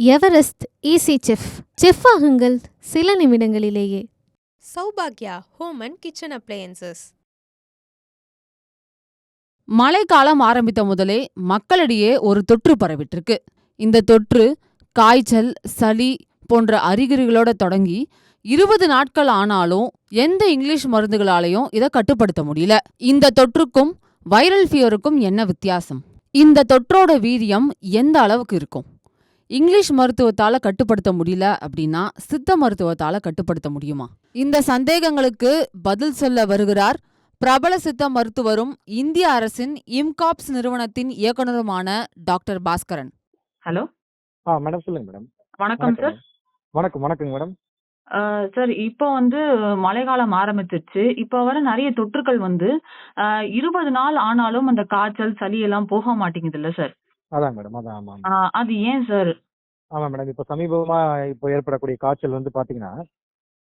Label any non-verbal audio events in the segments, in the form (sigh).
Everest easy chef. Chef ஆகுங்கள் சில நிமிடங்களிலேயே. சௌபாக்யா ஹோம் அண்ட் கிச்சன் அப்ளையன்சஸ். மழைக்காலம் ஆரம்பித்த முதலே மக்களிடையே ஒரு தொற்று பரவிட்டிருக்கு. இந்த தொற்று காய்ச்சல் சளி போன்ற அறிகுறிகளோட தொடங்கி இருபது நாட்கள் ஆனாலும் எந்த இங்கிலீஷ் மருந்துகளாலையும் இதை கட்டுப்படுத்த முடியல. இந்த தொற்றுக்கும் வைரல் ஃபீவருக்கும் என்ன வித்தியாசம்? இந்த தொற்றோட வீரியம் எந்த அளவுக்கு இருக்கும்? இங்கிலீஷ் மருத்துவத்தால கட்டுப்படுத்த முடியல அப்படின்னா சித்த மருத்துவத்தால கட்டுப்படுத்த முடியுமா? இந்த சந்தேகங்களுக்கு பதில் சொல்ல வருகிறார் பிரபல சித்த மருத்துவரும் இந்திய அரசின் இம்காப்ஸ் நிறுவனத்தின் இயக்குனருமான டாக்டர் பாஸ்கரன். ஹலோ? ஆ மேடம் சொல்லுங்க மேடம். வணக்கம் சார். வணக்கம் வணக்கங்க மேடம். சார் இப்போ வந்து மழைக்காலம் ஆரம்பிச்சிருச்சு. இப்போ வர நிறைய தொற்றுக்கள் வந்து இருபது நாள் ஆனாலும் அந்த காய்ச்சல் சளி எல்லாம் போக மாட்டேங்குது இல்ல சார். அதான் மேடம் அதான் ஆமாம் அஹ், அது ஏன் சார் ஆமாம் மேடம் இப்போ சமீபமா இப்போ ஏற்படக்கூடிய காய்ச்சல் வந்து பாத்தீங்கன்னா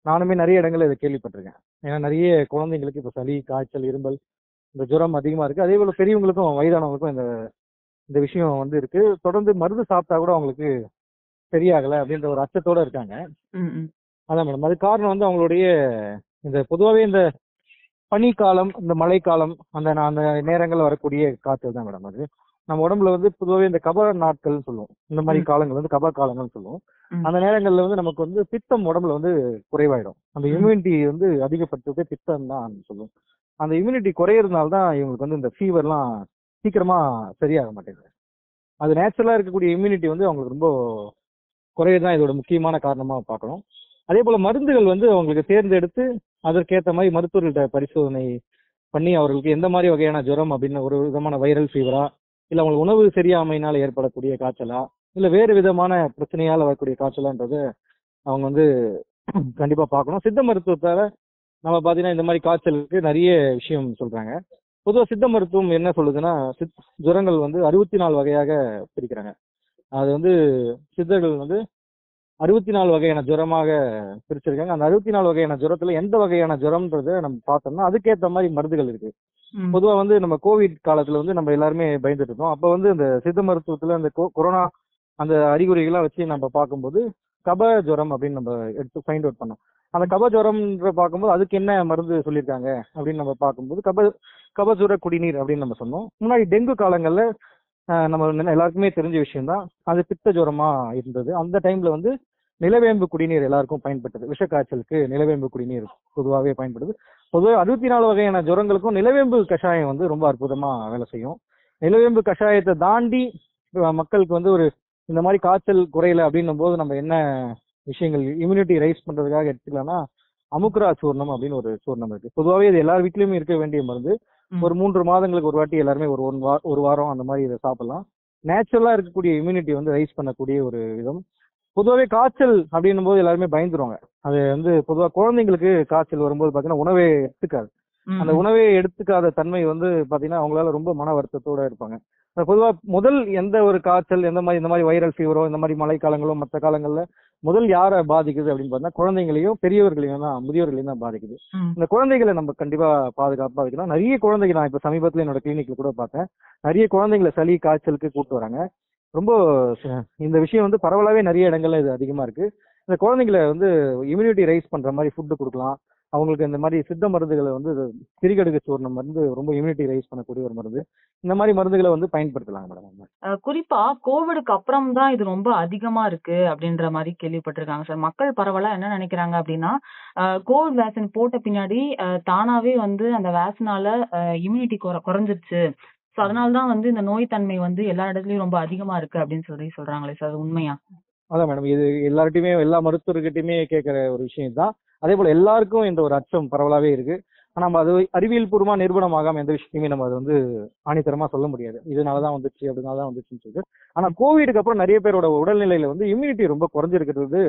நானுமே நிறைய இடங்கள்ல இதை கேள்விப்பட்டிருக்கேன். ஏன்னா நிறைய குழந்தைங்களுக்கு இப்போ சளி காய்ச்சல் இருமல் இந்த ஜுரம் அதிகமா இருக்கு. அதே போல பெரியவங்களுக்கும் வயதானவங்களுக்கும் இந்த இந்த விஷயம் வந்து இருக்கு. தொடர்ந்து மருந்து சாப்பிட்டா கூட அவங்களுக்கு சரியாகல அப்படின்ற ஒரு அச்சத்தோட இருக்காங்க. ம், ம். அதான் மேடம் அது காரணம் வந்து அவங்களுடைய இந்த பொதுவாகவே இந்த பனிக்காலம் இந்த மழைக்காலம் அந்த நா- அந்த நேரங்கள்ல வரக்கூடிய காய்ச்சல் தான் மேடம் அது. நம்ம உடம்புல வந்து பொதுவாகவே இந்த கப நாட்கள்னு சொல்லுவோம் இந்த மாதிரி. காலங்கள் வந்து கப காலங்கள்னு சொல்லுவோம். அந்த நேரங்கள்ல வந்து நமக்கு வந்து பித்தம் உடம்புல வந்து குறைவாயிடும் அந்த. இம்யூனிட்டி வந்து அதிகப்படுத்துறதே பித்தம் தான் சொல்லுவோம் அந்த இம்யூனிட்டி குறையறதுனால தான் இவங்களுக்கு வந்து இந்த ஃபீவர்லாம் சீக்கிரமா சரியாக மாட்டேங்குது அது நேச்சுரலா இருக்கக்கூடிய இம்யூனிட்டி வந்து அவங்களுக்கு ரொம்ப குறையதான் இதோட முக்கியமான காரணமா பார்க்கணும் அதே போல மருந்துகள் வந்து அவங்களுக்கு தேர்ந்தெடுத்து அதற்கேற்ற மாதிரி மருத்துவர்கள்ட்ட பரிசோதனை பண்ணி அவர்களுக்கு எந்த மாதிரி வகையான ஜுரம் அப்படின்னு ஒரு விதமான வைரல் ஃபீவரா இல்ல அவங்களுக்கு உணவு சரியாமையினால ஏற்படக்கூடிய காய்ச்சலா? இல்ல வேறு விதமான பிரச்சனையால வரக்கூடிய காய்ச்சலான்றது அவங்க வந்து (clears throat) கண்டிப்பா பார்க்கணும். சித்த மருத்துவத்தால நம்ம பாத்தீங்கன்னா இந்த மாதிரி காய்ச்சலுக்கு நிறைய விஷயம் சொல்றாங்க. பொதுவா சித்த மருத்துவம் என்ன சொல்லுதுன்னா சித் ஜுரங்கள் வந்து அறுபத்தி நாலு வகையாக பிரிக்கிறாங்க. அது வந்து சித்தர்கள் வந்து அறுபத்தி நாலு வகையான ஜுரமாக பிரிச்சிருக்காங்க. அந்த அறுபத்தி நாலு வகையான ஜுரத்துல எந்த வகையான ஜுரம்ன்றத நம்ம பார்த்தோம்னா அதுக்கேற்ற மாதிரி மருந்துகள் இருக்கு. பொதுவா வந்து நம்ம கோவிட் காலத்துல வந்து நம்ம எல்லாருமே பயந்துட்டு இருந்தோம். அப்ப வந்து இந்த சித்த மருத்துவத்துல அந்த கொரோனா அந்த அறிகுறிகள்லாம் வச்சு நம்ம பார்க்கும்போது கப ஜுரம் அப்படின்னு நம்ம எடுத்து ஃபைண்ட் அவுட் பண்ணோம். அந்த கப ஜுரம்ன்ற பார்க்கும்போது அதுக்கு என்ன மருந்து சொல்லியிருக்காங்க அப்படின்னு நம்ம பார்க்கும்போது கப கபசுர குடிநீர் அப்படின்னு நம்ம சொன்னோம். முன்னாடி டெங்கு காலங்கள்ல ஆஹ், நம்ம எல்லாருக்குமே தெரிஞ்ச விஷயம் தான் அது பித்த ஜுரமா இருந்தது. அந்த டைம்ல வந்து நிலவேம்பு குடிநீர் எல்லாருக்கும் பயன்பட்டது. விஷக்காய்ச்சலுக்கு நிலவேம்பு குடிநீர் பொதுவாகவே பயன்படுது. பொதுவாக அறுபத்தி நாலு வகையான ஜுரங்களுக்கும் நிலவேம்பு கஷாயம் வந்து ரொம்ப அற்புதமா வேலை செய்யும். நிலவேம்பு கஷாயத்தை தாண்டி மக்களுக்கு வந்து ஒரு இந்த மாதிரி காய்ச்சல் குறையல அப்படின்னும் போது நம்ம என்ன விஷயங்கள் இம்யூனிட்டி ரைஸ் பண்றதுக்காக எடுத்துக்கலாம்னா அமுக்ரா சூர்ணம் அப்படின்னு ஒரு சூர்ணம் இருக்கு. பொதுவாகவே இது எல்லார் வீட்லயுமே இருக்க வேண்டிய மருந்து. ஒரு மூன்று மாதங்களுக்கு ஒரு வாட்டி எல்லாருமே ஒரு ஒன் வா ஒரு வாரம் அந்த மாதிரி இதை சாப்பிடலாம். நேச்சுரலா இருக்கக்கூடிய இம்யூனிட்டி வந்து ரைஸ் பண்ணக்கூடிய ஒரு விதம். பொதுவாகவே காய்ச்சல் அப்படின்னும் போது எல்லாருமே பயந்துருவாங்க. அது வந்து பொதுவாக குழந்தைங்களுக்கு காய்ச்சல் வரும்போது பார்த்தீங்கன்னா உணவே எடுத்துக்காது. அந்த. உணவே எடுத்துக்காத தன்மை வந்து பாத்தீங்கன்னா அவங்களால ரொம்ப மன வருத்தத்தோட இருப்பாங்க. பொதுவா முதல் எந்த ஒரு காய்ச்சல் எந்த மாதிரி இந்த மாதிரி வைரல் ஃபீவரோ இந்த மாதிரி மழைக்காலங்களோ மற்ற காலங்கள்ல முதல் யாரை பாதிக்குது அப்படின்னு பார்த்தா குழந்தைங்களையும் பெரியவர்களையும் தான் முதியோர்களையும் தான் பாதிக்குது. இந்த குழந்தைகளை நம்ம கண்டிப்பா பாதுகாப்பா வைக்கலாம் நிறைய குழந்தைங்க நான் இப்ப சமீபத்துல என்னோட கிளினிக்ல கூட பார்த்தேன். நிறைய குழந்தைங்களை சளி காய்ச்சலுக்கு கூட்டு வராங்க. ரொம்ப இந்த விஷயம் வந்து பரவலாகவே நிறைய இடங்கள்ல இது அதிகமா இருக்கு. இந்த குழந்தைங்களை வந்து இம்யூனிட்டி ரைஸ் பண்ற மாதிரி ஃபுட்டு கொடுக்கலாம். அவங்களுக்கு இந்த மாதிரி சித்த மருந்துகளை வந்து இது சூர்ணம் மருந்து ரொம்ப இம்யூனிட்டி ரைஸ் பண்ணக்கூடிய ஒரு மருந்து. இந்த மாதிரி மருந்துகளை வந்து பயன்படுத்தலாம் மேடம் குறிப்பா கோவிடுக்கு அப்புறம் தான் இது ரொம்ப அதிகமா இருக்கு அப்படின்ற மாதிரி கேள்விப்பட்டிருக்காங்க சார். மக்கள் பரவலா என்ன நினைக்கிறாங்க அப்படின்னா கோவிட் வேக்சின் போட்ட பின்னாடி தானாவே வந்து அந்த வேக்சினால இம்யூனிட்டி குறைஞ்சிருச்சு. சோ அதனால தான் வந்து இந்த நோய் தன்மை வந்து எல்லா இடத்துலயும் ரொம்ப அதிகமா இருக்கு அப்படின்னு சொல்லி சொல்றாங்களே சார் அது உண்மையா? அதான் மேடம் இது எல்லார்ட்டையுமே எல்லா மருத்துவர்கிட்டயுமே கேட்கிற ஒரு விஷயம் தான் அதே போல எல்லாருக்கும் இந்த ஒரு அச்சம் பரவலாவே இருக்கு. ஆனா நம்ம அது அறிவியல் பூர்வமா நிரூபணமாகாம எந்த விஷயத்தையுமே நம்ம அது வந்து ஆணித்தரமா சொல்ல முடியாது. இதனாலதான் வந்துச்சு அப்படினாலதான் வந்துச்சுன்னு சொல்லிட்டு. ஆனா கோவிடுக்கு அப்புறம் நிறைய பேரோட உடல்நிலையில வந்து இம்யூனிட்டி ரொம்ப குறைஞ்சிருக்கிறது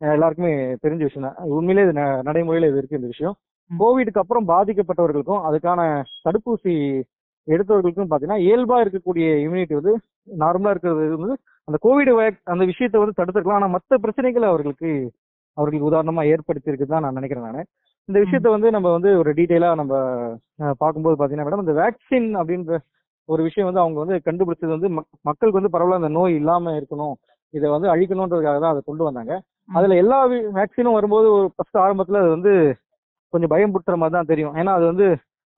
எல்லாருக்குமே தெரிஞ்ச விஷயம் தான். உண்மையிலே இது நடைமுறையில இது இருக்கு இந்த விஷயம். கோவிடுக்கு அப்புறம் பாதிக்கப்பட்டவர்களுக்கும் அதுக்கான தடுப்பூசி எடுத்தவர்களுக்கும் பாத்தீங்கன்னா இயல்பா இருக்கக்கூடிய இம்யூனிட்டி வந்து நார்மலா இருக்கிறது வந்து அந்த கோவிட் அந்த விஷயத்தை வந்து தடுத்துருக்கலாம். ஆனா மற்ற பிரச்சனைகள் அவர்களுக்கு அவர்களுக்கு உதாரணமா ஏற்படுத்தி இருக்குதான் நான் நினைக்கிறேன் நான். இந்த விஷயத்த வந்து நம்ம வந்து ஒரு டீட்டெயிலா நம்ம பார்க்கும்போது பாத்தீங்கன்னா மேடம் இந்த வேக்சின் அப்படின்ற ஒரு விஷயம் வந்து அவங்க வந்து கண்டுபிடிச்சது வந்து மக்- மக்களுக்கு வந்து பரவாயில்ல அந்த நோய் இல்லாம இருக்கணும் இதை வந்து அழிக்கணுன்றதுக்காக தான் அதை கொண்டு வந்தாங்க. அதுல எல்லா வேக்சினும் வரும்போது ஒரு ஃபர்ஸ்ட் ஆரம்பத்துல அது வந்து கொஞ்சம் பயம் புட்டுற மாதிரி தான் தெரியும். ஏன்னா அது வந்து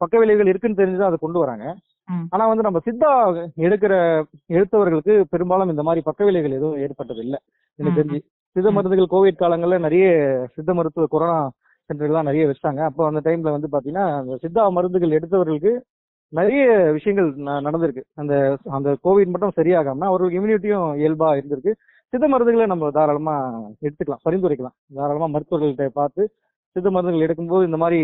பக்க விளைவுகள் இருக்குன்னு தெரிஞ்சு தான் அதை கொண்டு வராங்க. ஆனா வந்து நம்ம சித்தா எடுக்கிற எடுத்தவர்களுக்கு பெரும்பாலும் இந்த மாதிரி பக்க விளைவுகள் எதுவும் ஏற்பட்டது இல்லை எனக்கு தெரிஞ்சு சித்த மருந்துகள் கோவிட் காலங்கள்ல நிறைய சித்த மருத்துவ கொரோனா சென்டர்கள்லாம் நிறைய வச்சாங்க அப்போ அந்த டைம்ல வந்து பாத்தீங்கன்னா அந்த சித்தா மருந்துகள் எடுத்தவர்களுக்கு நிறைய விஷயங்கள் நடந்திருக்கு. அந்த அந்த கோவிட் மட்டும் சரியாகாம அவர்களுக்கு இம்யூனிட்டியும் இயல்பா இருந்திருக்கு. சித்த மருந்துகளை நம்ம தாராளமா எடுத்துக்கலாம் பரிந்துரைக்கலாம். தாராளமா மருத்துவர்கள்ட்ட பார்த்து சித்த மருந்துகள் எடுக்கும்போது இந்த மாதிரி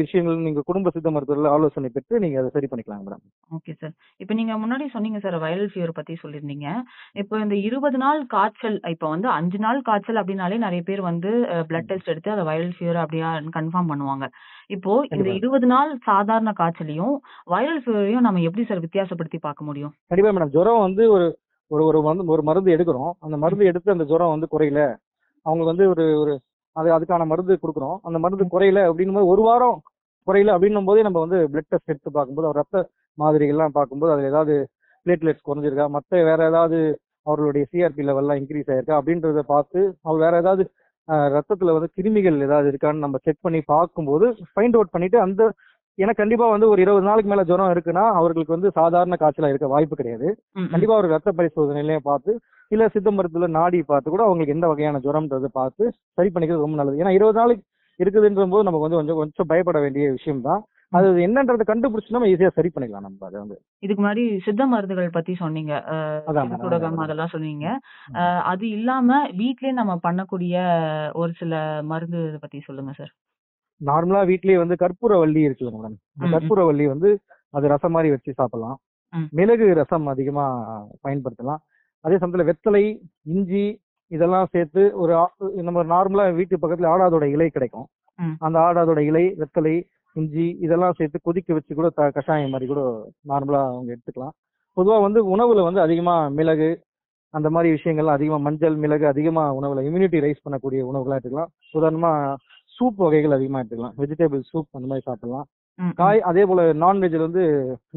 விஷயங்கள் நீங்க குடும்ப சித்த மருத்துவர்கள் ஆலோசனை பெற்று நீங்க அதை சரி பண்ணிக்கலாம் மேடம் ஓகே சார் இப்போ நீங்க முன்னாடி சொன்னீங்க சார் வைரல் ஃபீவர் பத்தி சொல்லியிருந்தீங்க. இப்போ இந்த இருபது நாள் காய்ச்சல் இப்போ வந்து அஞ்சு நாள் காய்ச்சல் அப்படின்னாலே நிறைய பேர் வந்து பிளட் டெஸ்ட் எடுத்து அதை வைரல் ஃபீவர் அப்படியா கன்ஃபார்ம் பண்ணுவாங்க. இப்போ இந்த. இருபது நாள் சாதாரண காய்ச்சலையும் வைரல் ஃபீவரையும் நம்ம எப்படி சார் வித்தியாசப்படுத்தி பார்க்க முடியும்? கண்டிப்பா மேடம் ஜுரம் வந்து ஒரு ஒரு ஒரு மருந்து ஒரு மருந்து எடுக்கிறோம். அந்த மருந்து எடுத்து அந்த ஜுரம் வந்து குறையல. அவங்க வந்து ஒரு ஒரு அது அதுக்கான மருந்து கொடுக்குறோம். அந்த மருந்து குறையல அப்படின்னும் போது ஒரு வாரம் குறையல அப்படின்னும் போதே நம்ம வந்து பிளட் டெஸ்ட் எடுத்து பார்க்கும்போது அவர் ரத்த மாதிரிகள்லாம் பார்க்கும்போது அதுல ஏதாவது பிளேட்லெட்ஸ் குறைஞ்சிருக்கா? மற்ற வேற ஏதாவது அவர்களுடைய சிஆர்பி லெவல்லாம் இன்க்ரீஸ் ஆயிருக்கா? அப்படின்றத பார்த்து அவர் வேற ஏதாவது ரத்தத்துல வந்து கிருமிகள் ஏதாவது இருக்கான்னு நம்ம செக் பண்ணி பார்க்கும்போது ஃபைண்ட் அவுட் பண்ணிட்டு அந்த ஏன்னா கண்டிப்பா வந்து ஒரு இருபது நாளுக்கு மேல ஜுரம் இருக்குன்னா அவர்களுக்கு வந்து சாதாரண காய்ச்சலா இருக்க வாய்ப்பு கிடையாது. கண்டிப்பா ஒரு ரத்த பரிசோதனையிலேயே பார்த்து இல்ல சித்த மருத்துவ நாடி பார்த்து கூட அவங்களுக்கு எந்த வகையான ஜுரம்ன்றதை பார்த்து சரி பண்ணிக்கிறது ரொம்ப நல்லது. ஏன்னா இருபது நாளைக்கு இருக்குதுன்ற போது நமக்கு வந்து கொஞ்சம் கொஞ்சம் பயப்பட வேண்டிய விஷயம் தான் அது என்னன்றதை கண்டுபிடிச்சு நம்ம ஈஸியா சரி பண்ணிக்கலாம் நம்ம அதை வந்து. இதுக்கு முன்னாடி சித்த மருந்துகள் பத்தி சொன்னீங்க. அதான். அதெல்லாம் சொன்னீங்க. அது இல்லாம வீட்லயே நம்ம பண்ணக்கூடிய ஒரு சில மருந்து பத்தி சொல்லுங்க சார். நார்மலா வீட்லயே வந்து கற்பூரவள்ளி இருக்குல்ல மேடம் ம். கற்பூரவள்ளி வந்து அது ரசம் மாதிரி வச்சு சாப்பிடலாம். மிளகு ரசம் அதிகமா பயன்படுத்தலாம் அதே சமயத்துல வெத்தலை இஞ்சி இதெல்லாம் சேர்த்து ஒரு நம்ம நார்மலா வீட்டு பக்கத்துல ஆடாதோட இலை கிடைக்கும். அந்த ஆடாதோட இலை வெத்தலை இஞ்சி இதெல்லாம் சேர்த்து கொதிக்க வச்சு கூட கஷாயம் மாதிரி கூட நார்மலா அவங்க எடுத்துக்கலாம் பொதுவா வந்து உணவுல வந்து அதிகமா மிளகு அந்த மாதிரி விஷயங்கள்லாம் அதிகமா மஞ்சள் மிளகு அதிகமா உணவுல இம்யூனிட்டி ரைஸ் பண்ணக்கூடிய உணவுகளா எடுத்துக்கலாம் உதாரணமா சூப் வகைகள் அதிகமா எடுத்துக்கலாம். வெஜிடபிள் சூப் அந்த மாதிரி சாப்பிடலாம். காய் அதே போல நான்வெஜ்ல வந்து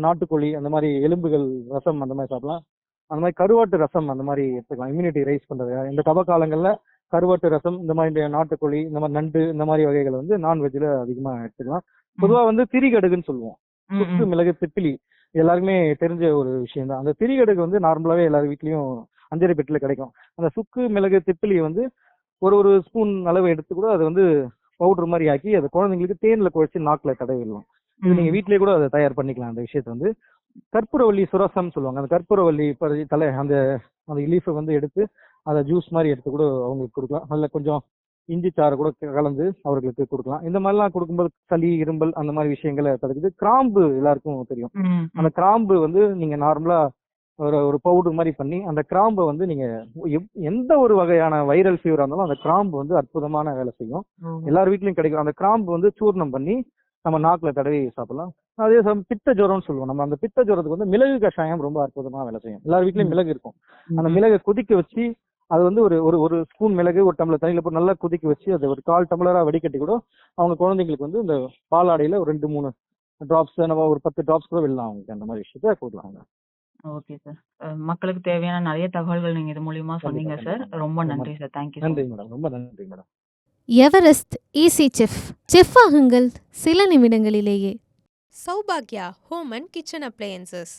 நாட்டுக்கோழி அந்த மாதிரி எலும்புகள் ரசம் அந்த மாதிரி சாப்பிடலாம். அந்த மாதிரி கருவாட்டு ரசம் அந்த மாதிரி எடுத்துக்கலாம். இம்யூனிட்டி ரைஸ் பண்றது இந்த கப காலங்கள்ல கருவாட்டு ரசம் இந்த மாதிரி இந்த நாட்டுக்கோழி இந்த மாதிரி நண்டு இந்த மாதிரி வகைகள் வந்து நான்வெஜ்ல அதிகமா எடுத்துக்கலாம். பொதுவா வந்து திரிகடுகுன்னு சொல்லுவோம். சுக்கு. மிளகு திப்பிலி எல்லாருக்குமே தெரிஞ்ச ஒரு விஷயம் தான். அந்த திரிகடுகு வந்து நார்மலாவே எல்லார் வீட்லயும் அஞ்சரை பெட்டில கிடைக்கும். அந்த சுக்கு மிளகு திப்பிலி வந்து ஒரு ஒரு ஸ்பூன் அளவு எடுத்து கூட அதை வந்து பவுடர் மாதிரி ஆக்கி அதை குழந்தைங்களுக்கு தேன்ல குழைச்சு நாக்குல தடவிடலாம். இது நீங்க வீட்லயே கூட அதை தயார் பண்ணிக்கலாம் அந்த விஷயத்தை வந்து. கற்பூரவள்ளி சுரசம் சொல்லுவாங்க. அந்த கற்பூரவள்ளி பறி தலை அந்த அந்த லீஃபை வந்து எடுத்து அதை ஜூஸ் மாதிரி எடுத்து கூட அவங்களுக்கு கொடுக்கலாம். அதில் கொஞ்சம் இஞ்சி சாறு கூட கலந்து அவர்களுக்கு கொடுக்கலாம். இந்த மாதிரிலாம் கொடுக்கும்போது சளி இரும்பல் அந்த மாதிரி விஷயங்களை தடுக்குது. கிராம்பு எல்லாருக்கும் தெரியும். அந்த கிராம்பு வந்து நீங்க நார்மலா ஒரு ஒரு பவுடர் மாதிரி பண்ணி அந்த கிராம்பை வந்து நீங்க எந்த ஒரு வகையான வைரல் ஃபீவரா இருந்தாலும் அந்த கிராம்பு வந்து அற்புதமான வேலை செய்யும். எல்லார் வீட்லயும் கிடைக்கும். அந்த கிராம்பு வந்து சூர்ணம் பண்ணி நம்ம நாக்குல தடவி சாப்பிடலாம். அதே சமயம் பித்த ஜுரம்னு சொல்லுவோம். நம்ம அந்த பித்த ஜுரத்துக்கு வந்து மிளகு கஷாயம் ரொம்ப அற்புதமா வேலை செய்யும். எல்லார் வீட்லயும் மிளகு இருக்கும். அந்த மிளகை கொதிக்க வச்சு அது வந்து ஒரு ஒரு ஒரு ஸ்பூன் மிளகு ஒரு டம்ளர் தண்ணியில போட்டு நல்லா கொதிக்க வச்சு அதை ஒரு கால் டம்ளரா வடிகட்டி கூட அவங்க குழந்தைங்களுக்கு வந்து இந்த பாலாடையில ஒரு ரெண்டு மூணு டிராப்ஸ் நம்ம ஒரு பத்து டிராப்ஸ் கூட விடலாம் அவங்களுக்கு. அந்த மாதிரி விஷயத்த கொடுக்கலாம் ஓகே சார் மக்களுக்கு தேவையான நிறைய தகவல்கள் நீங்க இது மூலியமா சொன்னீங்க சார் கண்டிப்பா. ரொம்ப ரொம்ப நன்றி சார் தேங்க்யூ நன்றி மேடம் ரொம்ப நன்றி madam Everest easy chef chef ஆகுங்கள் சில நிமிடங்களிலேயே. சௌபாக்யா ஹோம் அண்ட் கிச்சன் அப்ளையன்சஸ்